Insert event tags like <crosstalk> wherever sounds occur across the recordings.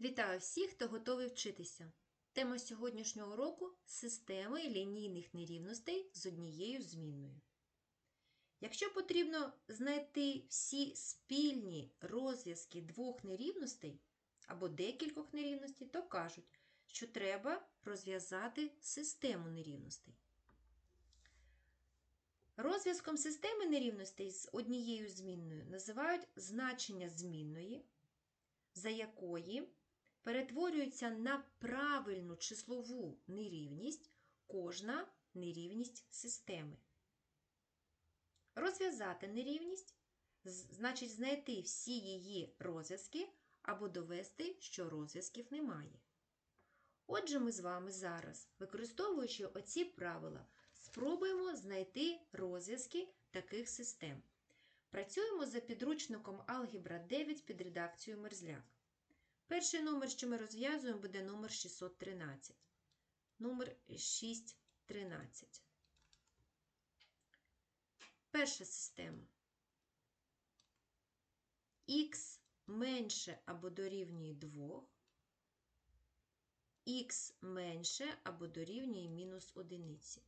Вітаю всіх, хто готовий вчитися. Тема сьогоднішнього уроку системи лінійних нерівностей з однією змінною. Якщо потрібно знайти всі спільні розв'язки двох нерівностей або декількох нерівностей, то кажуть, що треба розв'язати систему нерівностей. Розв'язком системи нерівностей з однією змінною називають значення змінної, за якої перетворюється на правильну числову нерівність кожна нерівність системи. Розв'язати нерівність значить знайти всі її розв'язки або довести, що розв'язків немає. Отже, ми з вами зараз, використовуючи оці правила, спробуємо знайти розв'язки таких систем. Працюємо за підручником Алгебра 9 під редакцією Мерзляк. Перший номер, що ми розв'язуємо, буде номер 613. Номер 613. Перша система. Х менше або дорівнює 2, х менше або дорівнює мінус одиниці.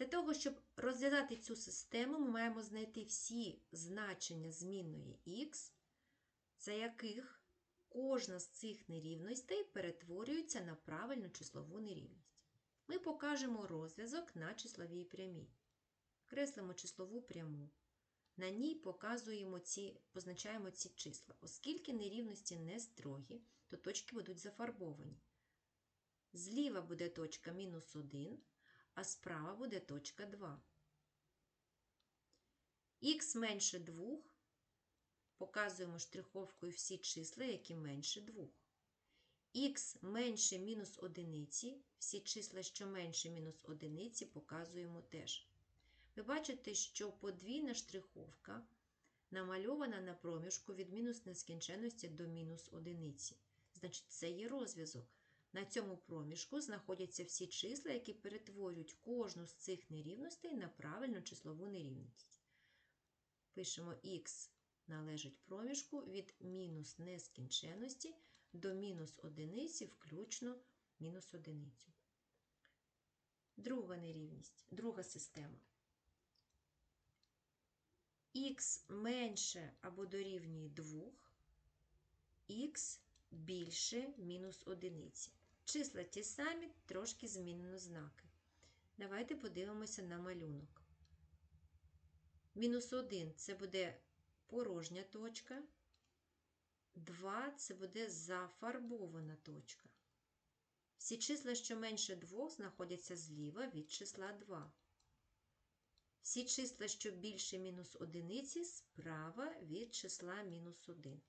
Для того, щоб розв'язати цю систему, ми маємо знайти всі значення змінної х, за яких кожна з цих нерівностей перетворюється на правильну числову нерівність. Ми покажемо розв'язок на числовій прямій. Креслимо числову пряму. На ній показуємо ці, позначаємо ці числа. Оскільки нерівності не строгі, то точки будуть зафарбовані. Зліва буде точка мінус 1, а справа буде точка 2. Х менше 2 показуємо штриховкою всі числа, які менше 2. Х менше мінус одиниці, всі числа, що менше мінус одиниці, показуємо теж. Ви бачите, що подвійна штриховка намальована на проміжку від мінус нескінченності до мінус одиниці. Значить, це є розв'язок. На цьому проміжку знаходяться всі числа, які перетворюють кожну з цих нерівностей на правильну числову нерівність. Пишемо х належить проміжку від мінус нескінченності до мінус одиниці, включно мінус одиницю. Друга нерівність, друга система. х менше або дорівнює 2, х більше мінус одиниці. Числа ті самі, трошки змінено знаки. Давайте подивимося на малюнок. Мінус 1 це буде порожня точка. 2 це буде зафарбована точка. Всі числа, що менше 2, знаходяться зліва від числа 2. Всі числа, що більше мінус одиниці, справа від числа мінус 1.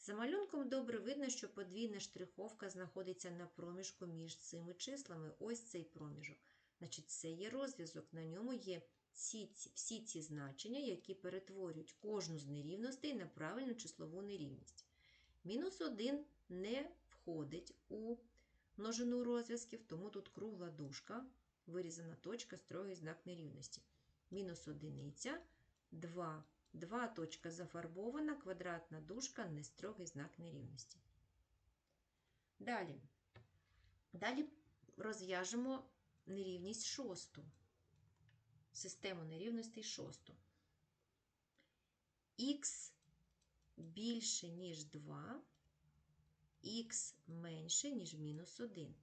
За малюнком добре видно, що подвійна штриховка знаходиться на проміжку між цими числами. Ось цей проміжок. Значить, це є розв'язок. На ньому є всі ці, всі ці значення, які перетворюють кожну з нерівностей на правильну числову нерівність. Мінус 1 не входить у множину розв'язків, тому тут кругла дужка, вирізана точка, строгий знак нерівності. Мінус одиниця, 2. 2 точка зафарбована, квадратна дужка, нестрогий знак нерівності. Далі. Далі розв'яжемо нерівність шосту. Систему нерівностей шосту. Х більше, ніж 2, х менше, ніж мінус 1.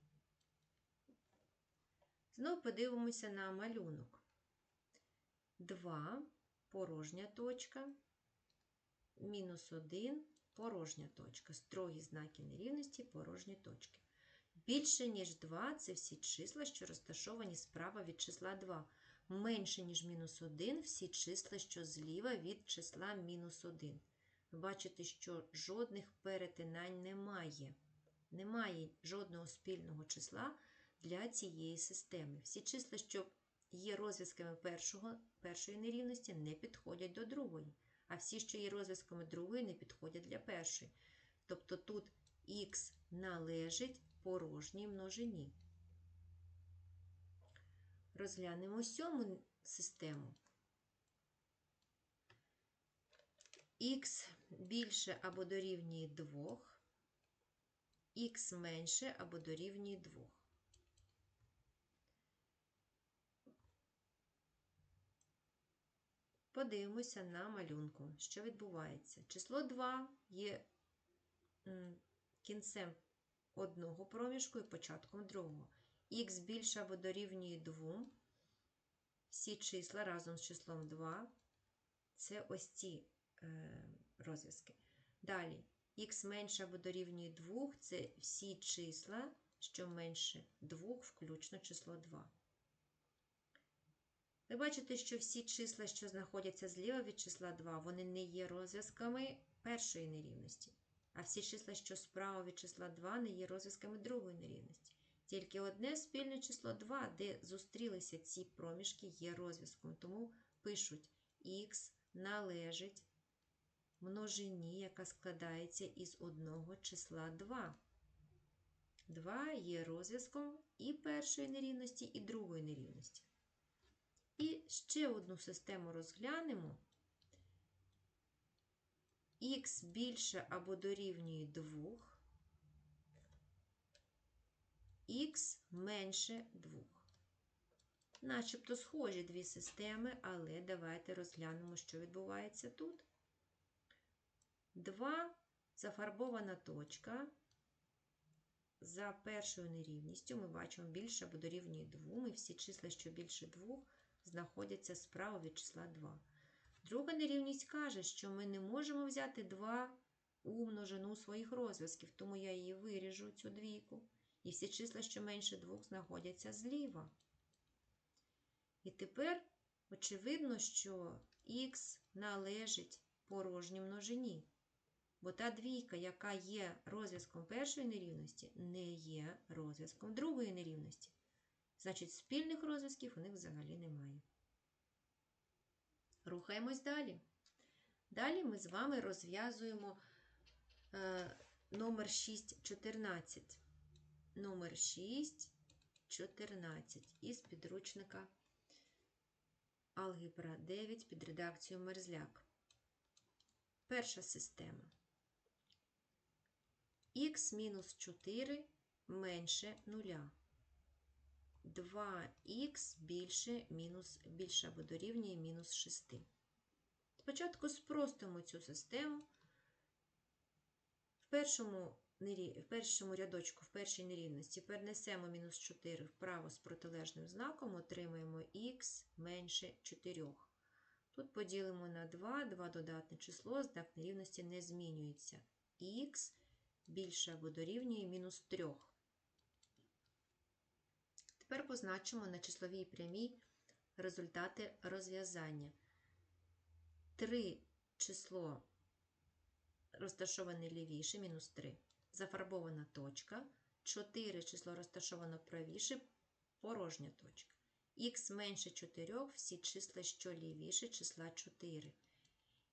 Знову подивимося на малюнок. 2 порожня точка, мінус 1 порожня точка. Строгі знаки нерівності порожні точки. Більше, ніж 2 це всі числа, що розташовані справа від числа 2. Менше, ніж мінус 1 всі числа, що зліва від числа мінус 1. Ви бачите, що жодних перетинань немає. Немає жодного спільного числа для цієї системи. Всі числа, що є розв'язками першого, першої нерівності, не підходять до другої. А всі, що є розв'язками другої, не підходять для першої. Тобто тут х належить порожній множині. Розглянемо сьому систему. Х більше або дорівнює 2, х менше або дорівнює 2. Подивимося на малюнку, що відбувається. Число 2 є кінцем одного проміжку і початком другого. Х більше або дорівнює 2. Всі числа разом з числом 2 це ось ці е, розв'язки. Далі, х менше або дорівнює 2 це всі числа, що менше 2, включно число 2. Ви бачите, що всі числа, що знаходяться зліва від числа 2, вони не є розв'язками першої нерівності. А всі числа, що справа від числа 2, не є розв'язками другої нерівності. Тільки одне спільне число 2, де зустрілися ці проміжки, є розв'язком. Тому пишуть х належить множині, яка складається із одного числа 2. 2 є розв'язком і першої нерівності, і другої нерівності. І ще одну систему розглянемо. Х більше або дорівнює 2, х менше 2. Начебто схожі дві системи, але давайте розглянемо, що відбувається тут. 2 зафарбована точка. За першою нерівністю ми бачимо більше або дорівнює 2. І всі числа, що більше 2, знаходяться справа від числа 2. Друга нерівність каже, що ми не можемо взяти 2 у множину своїх розв'язків, тому я її виріжу, цю двійку. І всі числа, що менше 2, знаходяться зліва. І тепер очевидно, що х належить порожній множині. Бо та двійка, яка є розв'язком першої нерівності, не є розв'язком другої нерівності. Значить, спільних розв'язків у них взагалі немає. Рухаємось далі. Далі ми з вами розв'язуємо е, номер 6,14. Номер 6, 14 із підручника Алгебра 9 під редакцією Мерзляк. Перша система. Х мінус 4 менше 0. 2х більше мінус, більше або дорівнює мінус 6. Спочатку спростимо цю систему. В першому, в першому рядочку, в першій нерівності перенесемо мінус 4 вправо з протилежним знаком, отримаємо х менше 4. Тут поділимо на 2, 2 додатне число, знак нерівності не змінюється. Х більше або дорівнює мінус 3. Тепер позначимо на числовій прямій результати розв'язання. 3 число розташоване лівіше, мінус 3, зафарбована точка. 4 число розташовано правіше, порожня точка. Х менше 4 всі числа, що лівіше, числа 4.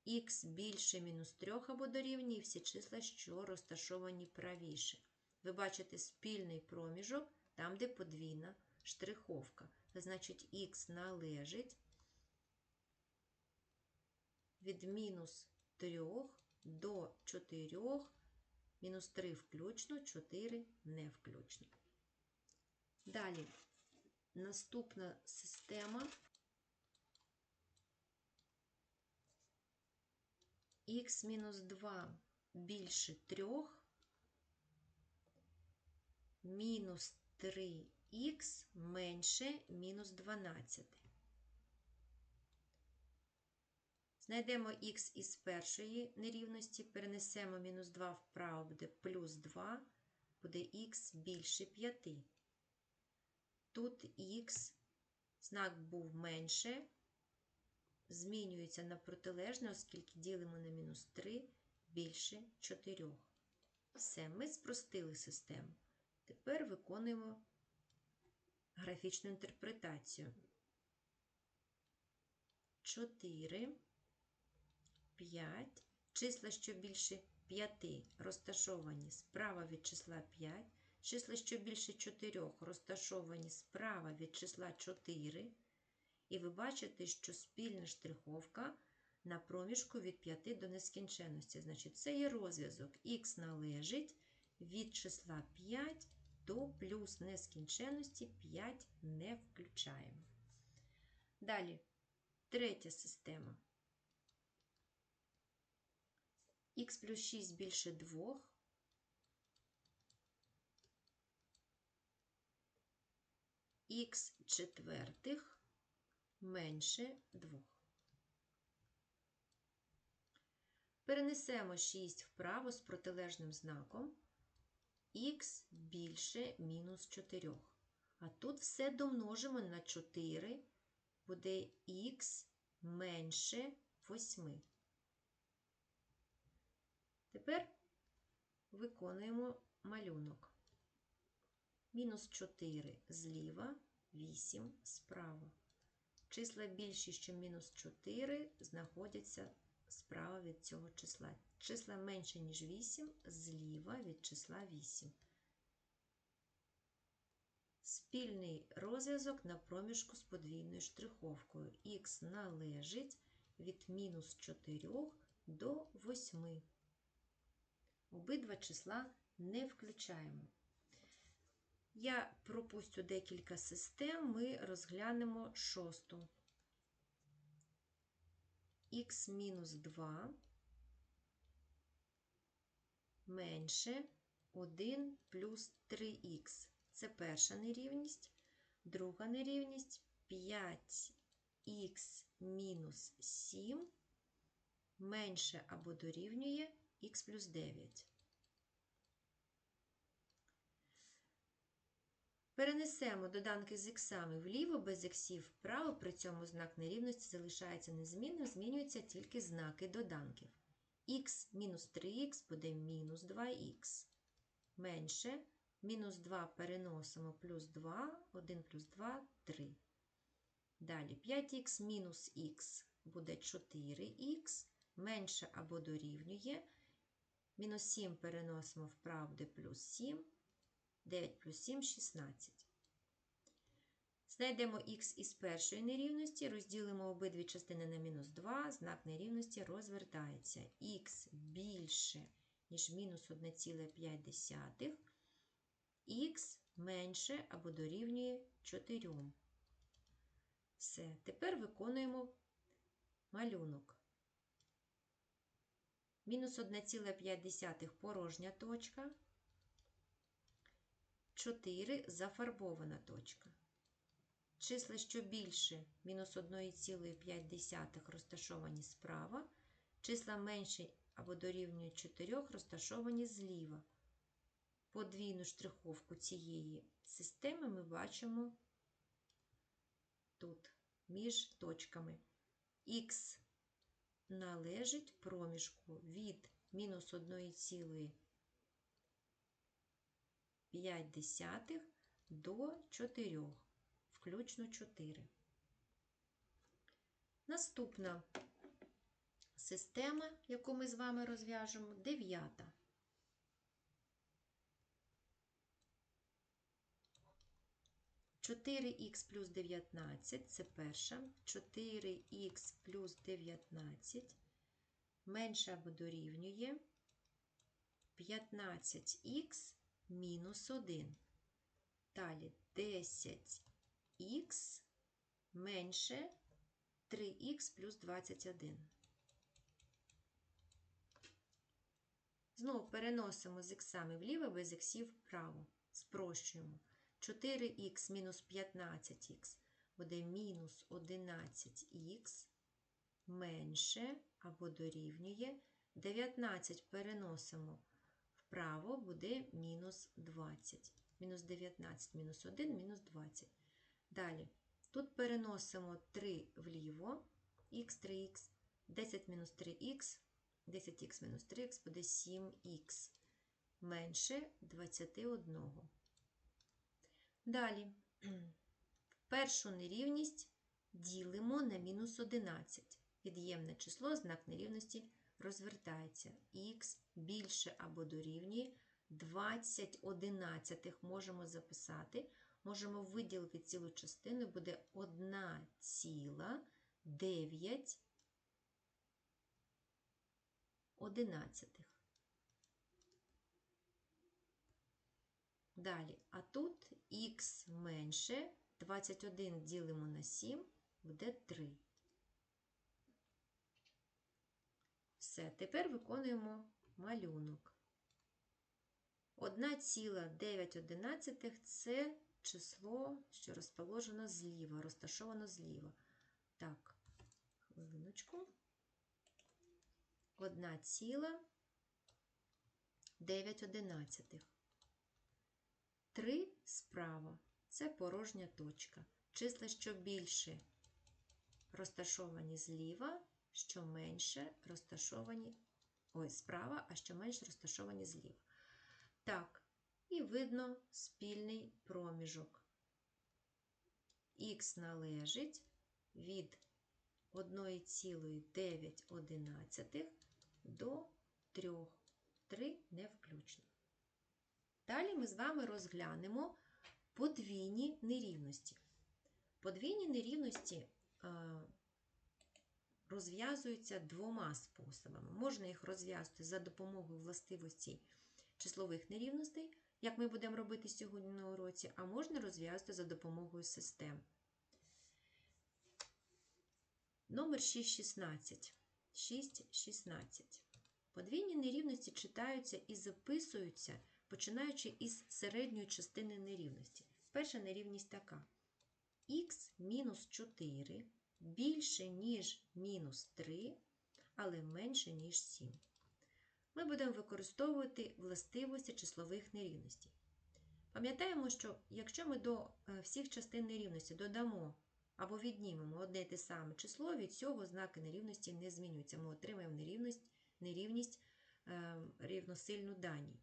Х більше мінус 3 або дорівнює всі числа, що розташовані правіше. Ви бачите спільний проміжок там, де подвійна штриховка. Значить, х належить від мінус 3 до 4, мінус 3 включно, 4 не включно. Далі, наступна система х мінус 2 більше 3, мінус 3х менше мінус 12. Знайдемо х із першої нерівності, перенесемо мінус 2 вправо, буде плюс 2, буде х більше 5. Тут х, знак був менше, змінюється на протилежне, оскільки ділимо на мінус 3 більше 4. Все, ми спростили систему. Тепер виконуємо графічну інтерпретацію. 4, 5. Числа, що більше 5, розташовані справа від числа 5. Числа, що більше 4, розташовані справа від числа 4. І ви бачите, що спільна штриховка на проміжку від 5 до нескінченності. Значить, це є розв'язок. Х належить від числа 5 до плюс нескінченності 5 не включаємо. Далі, третя система. х плюс 6 більше 2. х четвертих менше 2. Перенесемо 6 вправо з протилежним знаком. Х більше мінус 4. А тут все домножимо на 4, буде х менше 8. Тепер виконуємо малюнок. Мінус 4 зліва, 8 справа. Числа більші, ніж мінус 4, знаходяться справа від цього числа. Числа менше, ніж 8, зліва від числа 8. Спільний розв'язок на проміжку з подвійною штриховкою. Х належить від мінус 4 до 8. Обидва числа не включаємо. Я пропустю декілька систем, ми розглянемо шосту. Х мінус 2 менше 1 плюс 3х. Це перша нерівність. Друга нерівність 5х мінус 7 менше або дорівнює х плюс 9. Перенесемо доданки з іксами вліво, без іксів вправо, при цьому знак нерівності залишається незмінним, змінюються тільки знаки доданків. х мінус 3х буде мінус 2х. Менше мінус 2 переносимо плюс 2, 1 плюс 2 3. Далі 5х мінус х буде 4х, менше або дорівнює. Мінус 7 переносимо вправо, плюс 7. 9 плюс 7 16. Знайдемо х із першої нерівності, розділимо обидві частини на мінус 2, знак нерівності розвертається. х більше, ніж мінус 1,5, х менше або дорівнює 4. Все, тепер виконуємо малюнок. Мінус 1,5 порожня точка. 4 зафарбована точка. Числа, що більше мінус 1,5 розташовані справа, числа менше або дорівнюють 4 розташовані зліва. Подвійну штриховку цієї системи ми бачимо тут, між точками. Х належить проміжку від мінус 1,5 5 десятих до 4, включно 4. Наступна система, яку ми з вами розв'яжемо, дев'ята. Чотири х плюс 19 це перша, 4х плюс 19 менше або дорівнює 15х мінус 1. Далі 10х менше 3х плюс 21. Знову переносимо з іксами вліво, без іксів вправо. Спрощуємо. 4х мінус 15х буде мінус 11х менше або дорівнює. 19 переносимо вправо буде мінус 20. Мінус 19, мінус 1, мінус 20. Далі, тут переносимо 3 вліво, х3х, 10 мінус 3х, 10х мінус 3х буде 7х менше 21. Далі, <clears throat> першу нерівність ділимо на мінус 11. Від'ємне число, знак нерівності розвертається. Х більше або дорівнює 20 одинадцятих можемо записати. Можемо виділити цілу частину, буде 1,9 одинадцятих. Далі, а тут х менше 21 ділимо на 7 буде 3. Все, тепер виконуємо малюнок. 1,9 це число, що розположено зліва, розташовано зліва. Так, хвилиночку. 1,9. 3 справа це порожня точка. Числа, що більше розташовані зліва, що менше розташовані ой, справа, а що менше розташовані зліва. Так, і видно спільний проміжок. Х належить від 1,9 до 3. 3 не включно. Далі ми з вами розглянемо подвійні нерівності. Подвійні нерівності розв'язуються двома способами. Можна їх розв'язати за допомогою властивостей числових нерівностей, як ми будемо робити сьогодні на уроці, а можна розв'язати за допомогою систем. Номер 6,16. 6,16. Подвійні нерівності читаються і записуються, починаючи із середньої частини нерівності. Перша нерівність така. х мінус 4 більше, ніж мінус 3, але менше, ніж 7. Ми будемо використовувати властивості числових нерівностей. Пам'ятаємо, що якщо ми до всіх частин нерівності додамо або віднімемо одне і те саме число, від цього знаки нерівності не змінюються. Ми отримаємо нерівність, нерівність е, рівносильну дані.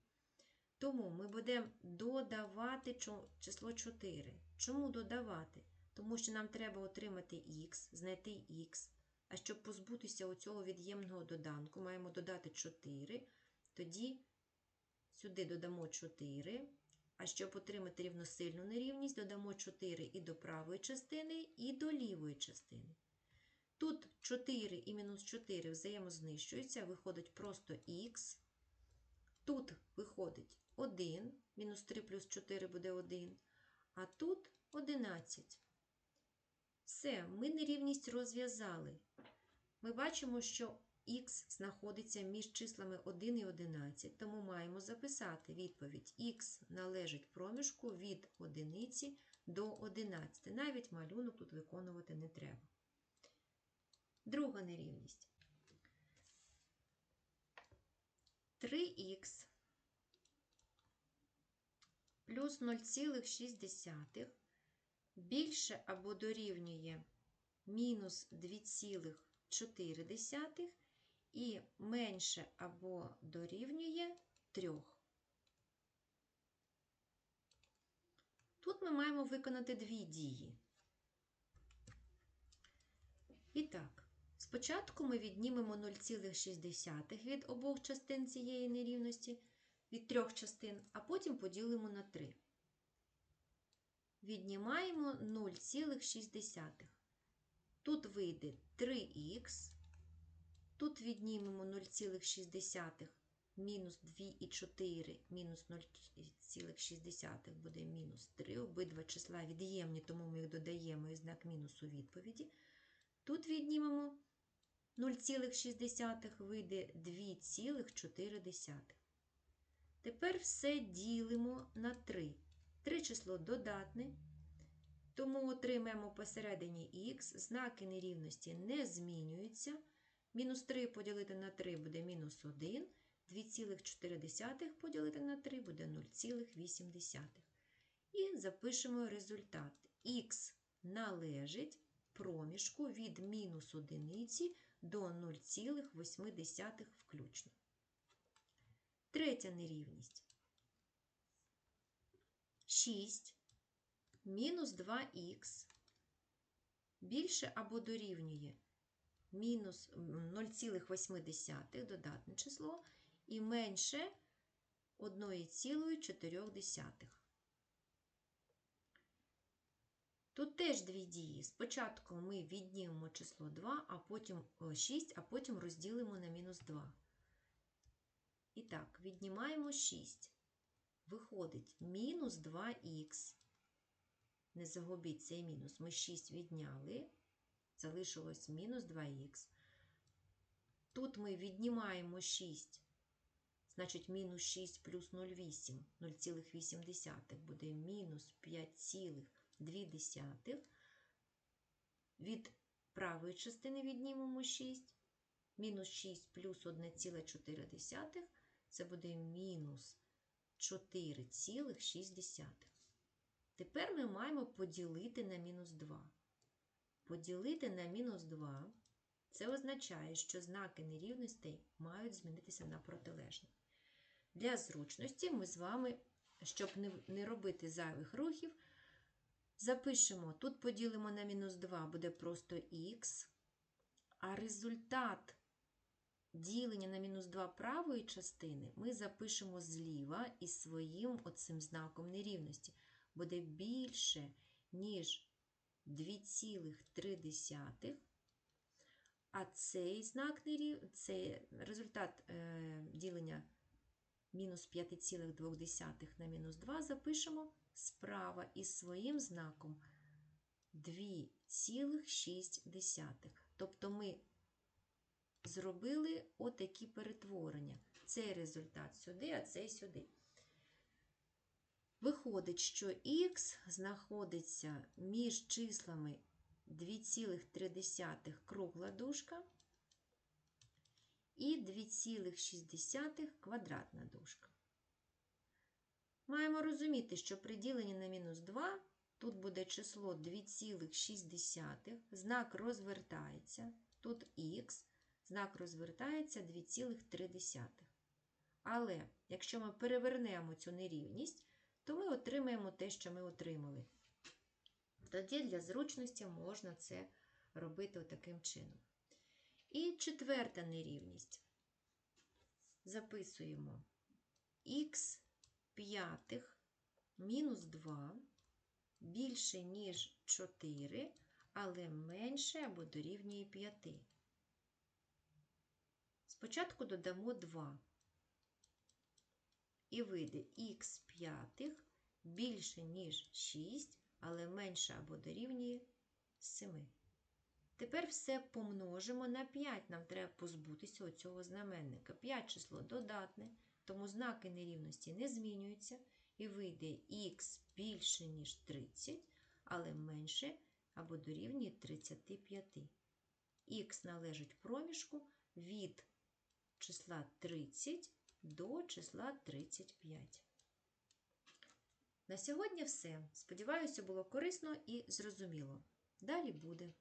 Тому ми будемо додавати число 4. Чому додавати? Тому що нам треба отримати х, знайти х. А щоб позбутися оцього від'ємного доданку, маємо додати 4. Тоді сюди додамо 4. А щоб отримати рівносильну нерівність, додамо 4 і до правої частини, і до лівої частини. Тут 4 і мінус 4 взаємознищуються, виходить просто х. Тут виходить 1, мінус 3 плюс 4 буде 1. А тут 11. Все, ми нерівність розв'язали. Ми бачимо, що х знаходиться між числами 1 і 11, тому маємо записати відповідь х належить проміжку від 1 до 11. Навіть малюнок тут виконувати не треба. Друга нерівність. 3х плюс 0,6 більше або дорівнює мінус 2,4 і менше або дорівнює 3. Тут ми маємо виконати дві дії. І так, спочатку ми віднімемо 0,6 від обох частин цієї нерівності, від трьох частин, а потім поділимо на 3. Віднімаємо 0,6. Тут вийде 3х, тут віднімемо 0,6, мінус 2,4, мінус 0,6 буде мінус 3. Обидва числа від'ємні, тому ми їх додаємо і знак мінус у відповіді. Тут віднімемо 0,6, вийде 2,4. Тепер все ділимо на 3. 3 число додатне, тому отримаємо посередині х, знаки нерівності не змінюються. Мінус 3 поділити на 3 буде мінус 1, 2,4 поділити на 3 буде 0,8. І запишемо результат. Х належить проміжку від мінус 1 до 0,8 включно. Третя нерівність. 6 мінус 2х більше або дорівнює мінус 0,8 додатне число і менше 1,4. Тут теж дві дії. Спочатку ми віднімемо число 2, а потім 6, а потім розділимо на мінус 2. І так, віднімаємо 6. Виходить мінус 2х. Не загубіть цей мінус. Ми 6 відняли. Залишилось мінус 2х. Тут ми віднімаємо 6. Значить, мінус 6 плюс 0,8. 0,8 буде мінус 5,2. Від правої частини віднімемо 6. Мінус 6 плюс 1,4 це буде мінус 4,6. Тепер ми маємо поділити на мінус 2. Поділити на мінус 2 це означає, що знаки нерівностей мають змінитися на протилежні. Для зручності ми з вами, щоб не, робити зайвих рухів, запишемо, тут поділимо на мінус 2, буде просто х, а результат ділення на мінус 2 правої частини ми запишемо зліва із своїм оцим знаком нерівності. Буде більше, ніж 2,3. А цей знак нерів... це результат е, ділення мінус 5,2 на мінус 2 запишемо справа із своїм знаком 2,6. Тобто ми зробили отакі перетворення. Цей результат сюди, а цей сюди. Виходить, що х знаходиться між числами 2,3 кругла дужка і 2,6 квадратна дужка. Маємо розуміти, що при діленні на мінус 2 тут буде число 2,6, знак розвертається, тут х, знак розвертається 2,3. Але якщо ми перевернемо цю нерівність, то ми отримаємо те, що ми отримали. Тоді для зручності можна це робити таким чином. І четверта нерівність. Записуємо х п'ятих мінус 2 більше, ніж 4, але менше або дорівнює 5. Спочатку додамо 2. І вийде х п'ятих більше, ніж 6, але менше або дорівнює 7. Тепер все помножимо на 5. Нам треба позбутися оцього знаменника. 5 число додатне, тому знаки нерівності не змінюються. І вийде х більше, ніж 30, але менше або дорівнює 35. Х належить проміжку від числа 30 до числа 35. На сьогодні все. Сподіваюся, було корисно і зрозуміло. Далі буде.